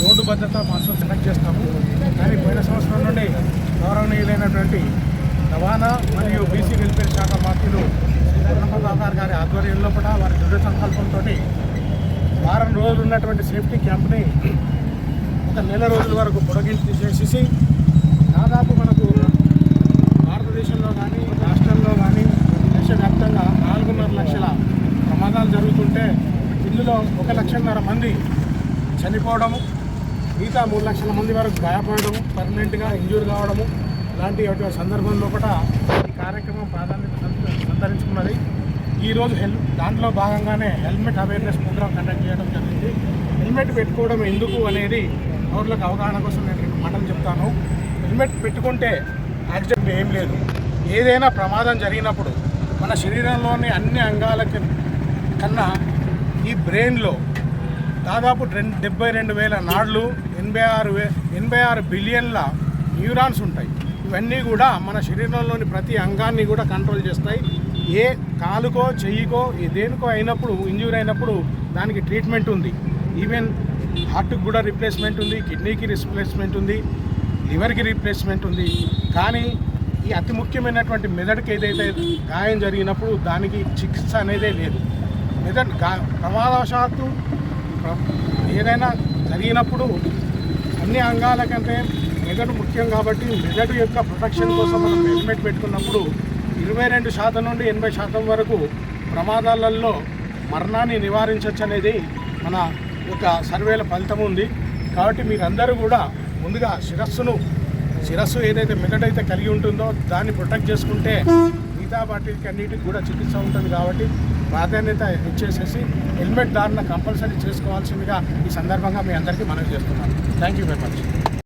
Road భద్రత master select చేస్తాము. కానీ పోయిన సంవత్సరం నుండి గౌరవనీయులైనటువంటి రవాణా మరియు బీసీ వెల్ఫేర్ శాఖ మంత్రులు బ్రహ్మదాదార్ గారి ఆధ్వర్యంలో కూడా వారి దృఢ సంకల్పంతో వారం రోజులు ఉన్నటువంటి సేఫ్టీ క్యాంప్ని ఒక నెల రోజుల వరకు పొడగించి తీసేసేసి దాదాపు మనకు భారతదేశంలో కానీ రాష్ట్రంలో కానీ దేశవ్యాప్తంగా నాలుగున్నర లక్షల ప్రమాదాలు జరుగుతుంటే ఇందులో ఒక లక్షన్నర మంది చనిపోవడము మిగతా మూడు లక్షల మంది వరకు గాయపడము పర్మనెంట్గా ఇంజూర్ కావడము లాంటి సందర్భంలో కూడా ఈ కార్యక్రమం ప్రాధాన్యత సంతరించుకున్నది. ఈరోజు హెల్ దాంట్లో భాగంగానే హెల్మెట్ అవేర్నెస్ ప్రోగ్రామ్ కండక్ట్ చేయడం జరిగింది. హెల్మెట్ పెట్టుకోవడం ఎందుకు అనేది పౌరులకు అవగాహన కోసం నేను రెండు మాటలు చెప్తాను. హెల్మెట్ పెట్టుకుంటే యాక్సిడెంట్ ఏం లేదు. ఏదైనా ప్రమాదం జరిగినప్పుడు మన శరీరంలోని అన్ని అంగాలకి కన్నా ఈ బ్రెయిన్లో దాదాపు రెండు డెబ్బై రెండు వేల నాళ్ళు ఎనభై ఆరు వే ఎనభై ఆరు బిలియన్ల న్యూరాన్స్ ఉంటాయి. ఇవన్నీ కూడా మన శరీరంలోని ప్రతి అంగాన్ని కూడా కంట్రోల్ చేస్తాయి. ఏ కాలుకో చెయ్యికో ఏ దేనికో అయినప్పుడు ఇంజ్యూర్ అయినప్పుడు దానికి ట్రీట్మెంట్ ఉంది. ఈవెన్ హార్ట్కి కూడా రిప్లేస్మెంట్ ఉంది కిడ్నీకి రిప్లేస్మెంట్ ఉంది లివర్కి రీప్లేస్మెంట్ ఉంది. కానీ ఈ అతి ముఖ్యమైనటువంటి మెదడుకి ఏదైతే గాయం జరిగినప్పుడు దానికి చికిత్స అనేదే లేదు. మెదడు గా ప్రమాదవశాత్తు ఏదైనా జరిగినప్పుడు అన్ని అంగాల కంటే మెదడు ముఖ్యం కాబట్టి మెదడు యొక్క ప్రొటెక్షన్ కోసం మనం హెల్మెట్ పెట్టుకున్నప్పుడు ఇరవై రెండు శాతం నుండి ఎనభై శాతం వరకు ప్రమాదాలలో మరణాన్ని నివారించవచ్చు అనేది మన యొక్క సర్వేల ఫలితం ఉంది. కాబట్టి మీరందరూ కూడా ముందుగా శిరస్సును శిరస్సు ఏదైతే మెదడైతే కలిగి ఉంటుందో దాన్ని ప్రొటెక్ట్ చేసుకుంటే మిగతా వాటికి అన్నిటికి కూడా చికిత్స ఉంటుంది కాబట్టి ప్రాధాన్యత ఇచ్చేసేసి హెల్మెట్ ధారణ కంపల్సరీ చేసుకోవాల్సిందిగా ఈ సందర్భంగా మీ అందరికీ మనవి చేస్తున్నాను. Thank you very much